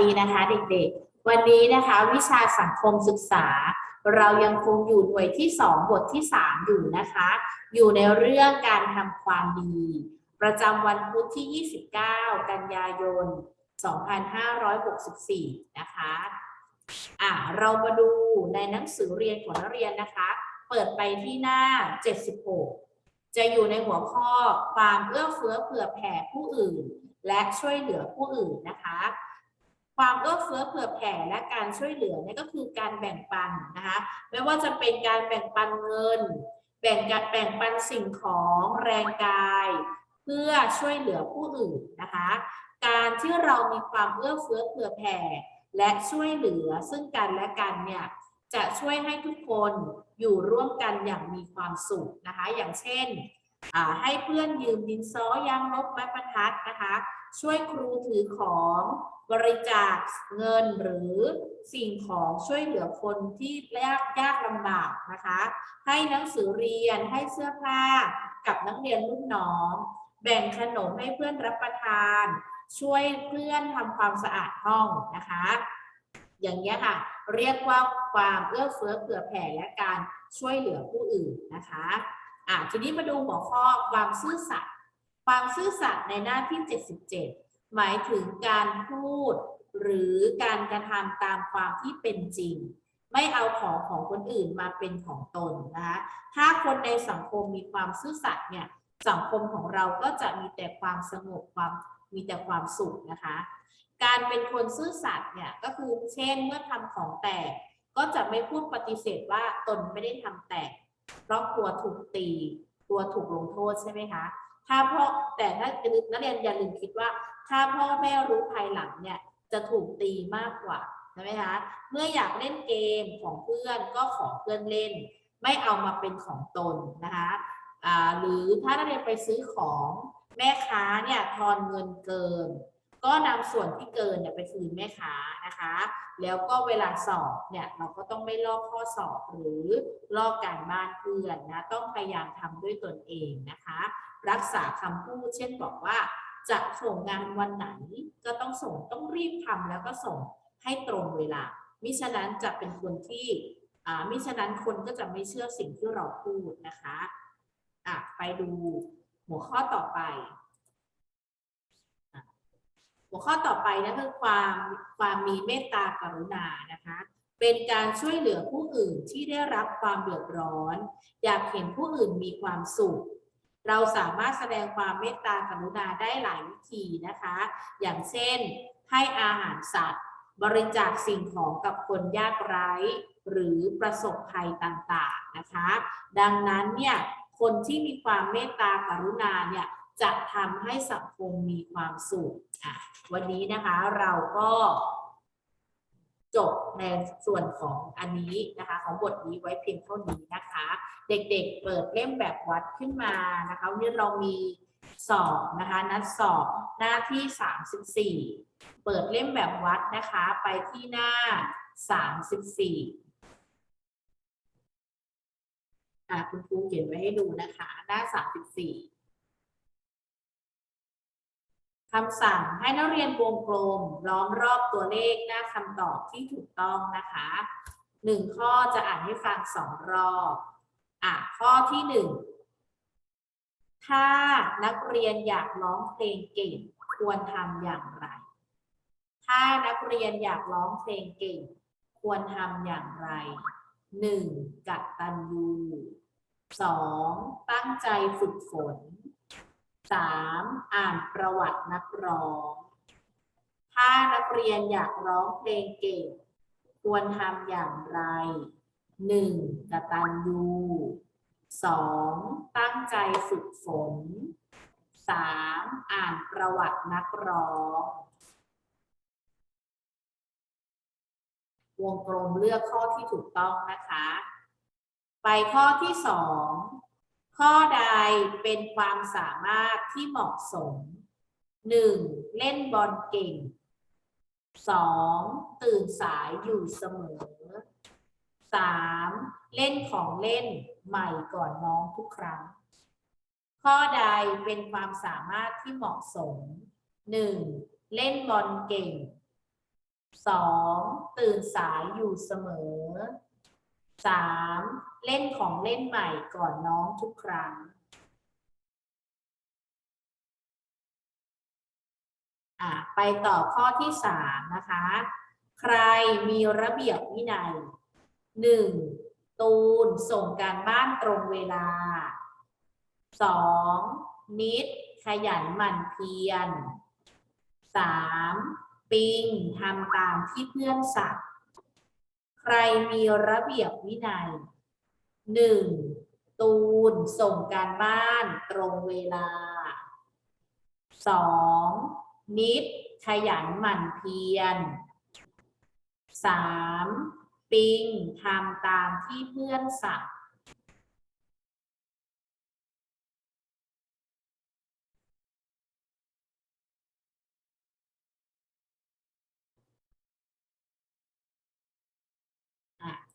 ดีนะคะเด็กๆ วันนี้นะคะวิชาสังคมศึกษา เรายังคงอยู่หน่วยที่ 2 บทที่ 3 อยู่นะคะ อยู่ในเรื่องการทำความดี ประจำวันพุธที่ 29 กันยายน 2564 นะคะอะเรามาดูในหนังสือเรียนของนักเรียนนะคะ เปิดไปที่หน้า 76 จะอยู่ในหัวข้อความเอื้อเฟื้อเผื่อแผ่ผู้อื่น และช่วยเหลือผู้อื่นนะคะ ความเอื้อเฟื้อเผื่อแผ่และการช่วยเหลือนี่ก็คือการแบ่งปันนะคะไม่ว่าจะเป็นการแบ่งปันเงิน แบ่งกันแบ่งปันสิ่งของแรงกาย เพื่อช่วยเหลือผู้อื่นนะคะการที่เรามีความเอื้อเฟื้อเผื่อแผ่ และช่วยเหลือซึ่งกันและกันเนี่ยจะช่วยให้ทุกคนอยู่ร่วมกันอย่างมีความสุขนะคะ อย่างเช่นให้เพื่อนยืมดินสอยางลบไม้บรรทัดนะคะ ช่วยครูถือของ บริจาคเงินหรือสิ่งของช่วยเหลือคนที่ยากยากลำบากนะคะ ให้หนังสือเรียนให้เสื้อผ้ากับนักเรียนรุ่นน้อง แบ่งขนมให้เพื่อนรับประทาน ช่วยเพื่อนทำความสะอาดห้องนะคะ อย่างนี้ยค่ะ เรียกว่าความเอื้อเฟื้อเผื่อแผ่และการช่วยเหลือผู้อื่นนะคะอะทีนี้มาดูหัวข้อความซื่อสัตย์ความซื่อสัตย์ในหน้าที่ 77 หมายถึงการพูด หรือการกระทำตามความที่เป็นจริง ไม่เอาของของคนอื่นมาเป็นของตนนะคะถ้าคนในสังคมมีความซื่อสัตย์เนี่ยสังคมของเราก็จะมีแต่ความสงบความมีแต่ความสุขนะคะ การเป็นคนซื่อสัตย์เนี่ยก็คือเช่นเมื่อทำของแตก ก็จะไม่พูดปฏิเสธว่าตนไม่ได้ทำแตก เพราะกลัวถูกตีกลัวถูกลงโทษใช่ไหมคะ ถ้าเพ่อแต่ถ้านักเรียนอย่าลืมคิดว่า ถ้าพ่อแม่รู้ภายหลังเนี่ยจะถูกตีมากกว่าใช่ไหมคะเมื่ออยากเล่นเกมของเพื่อนก็ขอเพื่อนเล่น ไม่เอามาเป็นของตนนะคะหรือถ้านักเรียนไปซื้อของแม่ค้าเนี่ยทอนเงินเกิน ก็นำส่วนที่เกินเนี่ยไปคืนแม่ค้านะคะ แล้วก็เวลาสอบเนี่ยเราก็ต้องไม่ลอกข้อสอบหรือลอกการบ้านเพื่อนนะต้องพยายามทำด้วยตนเองนะคะ รักษาคำพูดเช่นบอกว่า จะส่งงานวันไหน ก็ต้องส่งต้องรีบทำแล้วก็ส่งให้ตรงเวลา มิฉะนั้นจะเป็นคนที่มิฉะนั้นคนก็จะไม่เชื่อสิ่งที่เราพูดนะคะอะไปดูหัวข้อต่อไป หัวข้อต่อไปนะคือความความมีเมตตากรุณานะคะเป็นการช่วยเหลือผู้อื่นที่ได้รับความเดือดร้อน อยากเห็นผู้อื่นมีความสุข เราสามารถแสดงความเมตตากรุณาได้หลายวิธีนะคะ อย่างเช่น ให้อาหารสัตว์ บริจาคสิ่งของกับคนยากไร้ หรือประสบภัยต่างๆนะคะ ดังนั้นเนี่ยคนที่มีความเมตตากรุณาเนี่ยจะทำให้สังคมมีความสุขวันนี้นะคะเราก็ จบในส่วนของอันนี้นะคะ ของบทนี้ไว้เพียงเท่านี้นะคะ เด็กๆเปิดเล่มแบบวัดขึ้นมานะคะวันนี้เรามีสอบนะคะนัดสอบหน้าที่ 34 เปิดเล่มแบบวัดนะคะ ไปที่หน้า 34อะคุณครูเขียนไว้ให้ดูนะคะ หน้า 34 คำสั่งให้นักเรียนวงกลมล้อมรอบตัวเลขหน้าคำตอบที่ถูกต้องนะคะหนึ่งข้อจะอ่านให้ฟังสองรอบอะข้อที่หนึ่งถ้านักเรียนอยากร้องเพลงเก่งควรทำอย่างไร ถ้านักเรียนอยากร้องเพลงเก่ง ควรทำอย่างไรหนึ่งกตัญญูสองตั้งใจฝึกฝน สามอ่านประวัตินักร้อง ถ้านักเรียนอยากร้องเพลงเก่ง ควรทำอย่างไรหนึ่งกตัญญูสองตั้งใจฝึกฝนสามอ่านประวัตินักร้อง วงกลมเลือกข้อที่ถูกต้องนะคะ ไปข้อที่สอง ข้อใดเป็นความสามารถที่เหมาะสมหนึ่งเล่นบอลเก่งสองตื่นสายอยู่เสมอสามเล่นของเล่นใหม่ก่อนน้องทุกครั้ง ข้อใดเป็นความสามารถที่เหมาะสมหนึ่งเล่นบอลเก่งสองตื่นสายอยู่เสมอ สามเล่นของเล่นใหม่ก่อนน้องทุกครั้ง อะไปต่อข้อที่สามนะคะ ใครมีระเบียบวินัยหนึ่งตูนส่งการบ้านตรงเวลาสองนิด ขยันหมั่นเพียรสามปิงทำตามที่เพื่อนสั่ง รมีระเบียบวินัยหนึ่งตูนส่งการบ้านตรงเวลาสองนิดขยันหมั่นเพียรสามปิงทำตามที่เพื่อนสั่ง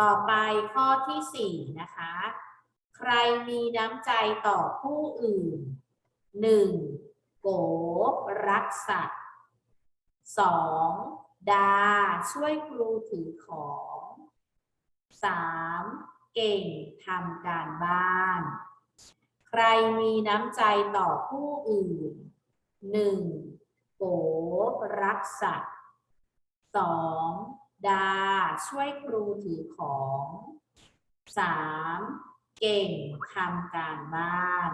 ต่อไปข้อที่สี่นะคะ ใครมีน้ำใจต่อผู้อื่นหนึ่งโกรักสัตว์สองดา ช่วยครูถือของสามเก่งทำการบ้าน ใครมีน้ำใจต่อผู้อื่นหนึ่งโกรักสัตว์สอง ดา ช่วยครูถือของสามเก่งทำการบ้าน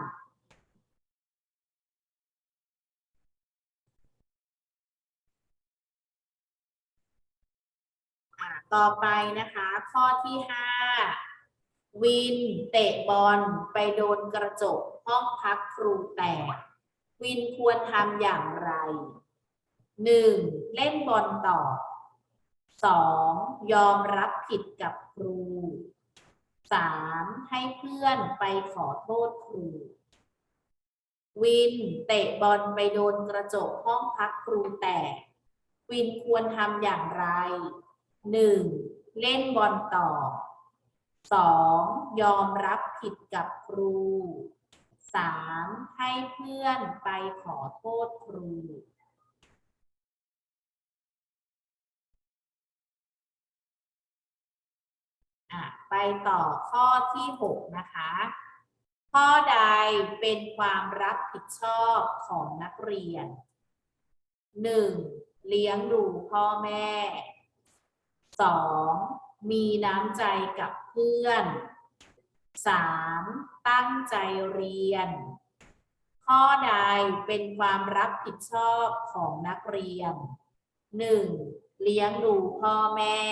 ต่อไปนะคะ ข้อที่ห้าวินเตะบอลไปโดนกระจกห้องพักครูแตก วินควรทำอย่างไรหนึ่งเล่นบอลต่อ สองยอมรับผิดกับครูสามให้เพื่อนไปขอโทษครู วินเตะบอลไปโดนกระจกห้องพักครูแตก วินควรทำอย่างไรหนึ่งเล่นบอลต่อสองยอมรับผิดกับครูสามให้เพื่อนไปขอโทษครู อะไปต่อข้อที่หกนะคะ ข้อใดเป็นความรับผิดชอบของนักเรียนหนึ่งเลี้ยงดูพ่อแม่สองมีน้ำใจกับเพื่อนสามตั้งใจเรียน ข้อใดเป็นความรับผิดชอบของนักเรียนหนึ่งเลี้ยงดูพ่อแม่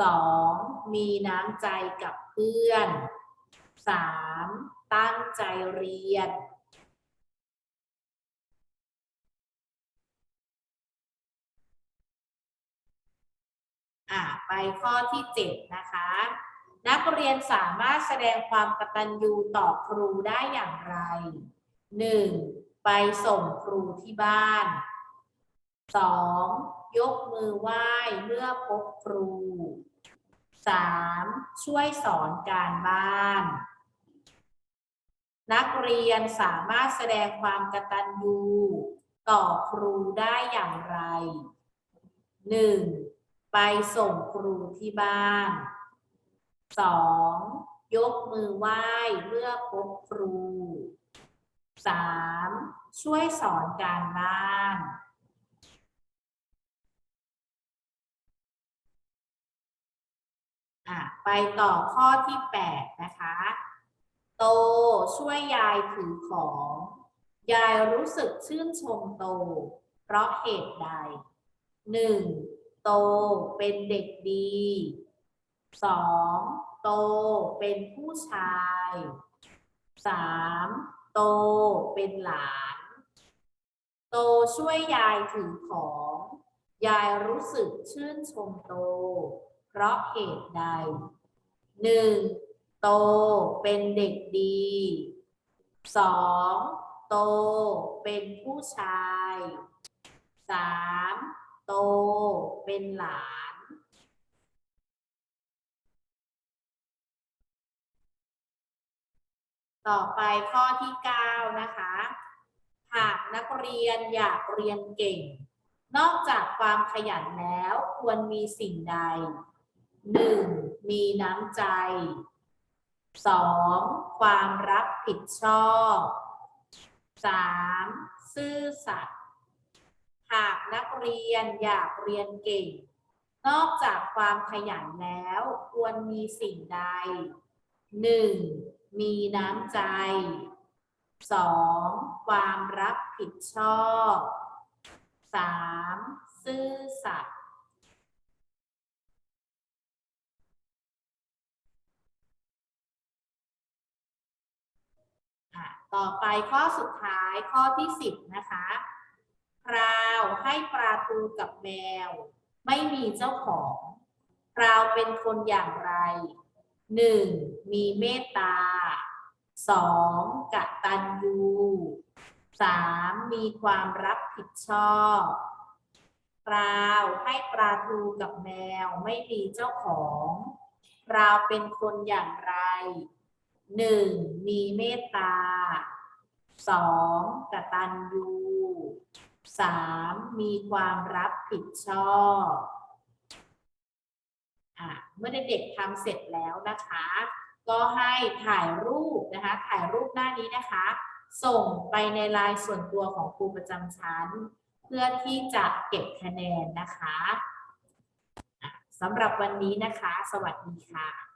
สองมีน้ำใจกับเพื่อนสามตั้งใจเรียน อะไปข้อที่เจ็ดนะคะ นักเรียนสามารถแสดงความกตัญญูต่อครูได้อย่างไรหนึ่งไปส่งครูที่บ้านสอง ยกมือไหว้เมื่อพบครูสามช่วยสอนการบ้าน นักเรียนสามารถแสดงความกตัญญูต่อครูได้อย่างไรหนึ่งไปส่งครูที่บ้านสองยกมือไหว้เมื่อพบครูสามช่วยสอนการบ้าน อะไปต่อข้อที่แปดนะคะ โตช่วยยายถือของ ยายรู้สึกชื่นชมโต เพราะเหตุใดหนึ่งโตเป็นเด็กดีสองโตเป็นผู้ชายสามโตเป็นหลาน โตช่วยยายถือของ ยายรู้สึกชื่นชมโต เพราะเหตุใดหนึ่งโตเป็นเด็กดีสองโตเป็นผู้ชายสามโตเป็นหลานต่อไปข้อที่ 9 นะคะ หากนักเรียนอยากเรียนเก่ง นอกจากความขยันแล้วควรมีสิ่งใด 1. มีน้ำใจ 2. ความรับผิดชอบ 3. ซื่อสัตย์หากนักเรียนอยากเรียนเก่ง นอกจากความขยันแล้ว ควรมีสิ่งใด 1. มีน้ำใจ 2. ความรับผิดชอบ 3. ซื่อ อะ ต่อไปข้อสุดท้ายข้อที่สิบนะคะคราวให้ปลาทูกับแมว ไม่มีเจ้าของคราวเป็นคนอย่างไรหนึ่งมีเมตตาสองกตัญญูสามมีความรับผิดชอบคราวให้ปลาทูกับแมวไม่มีเจ้าของคราวเป็นคนอย่างไร หนึ่งมีเมตตาสองกตัญญูสามมีความรับผิดชอบอะเมื่อเด็กๆทำเสร็จแล้วนะคะ ก็ให้ถ่ายรูปนะคะ ถ่ายรูปหน้านี้นะคะ ส่งไปในไลน์ส่วนตัวของครูประจำชั้น เพื่อที่จะเก็บคะแนนนะคะสำหรับวันนี้นะคะ สวัสดีค่ะ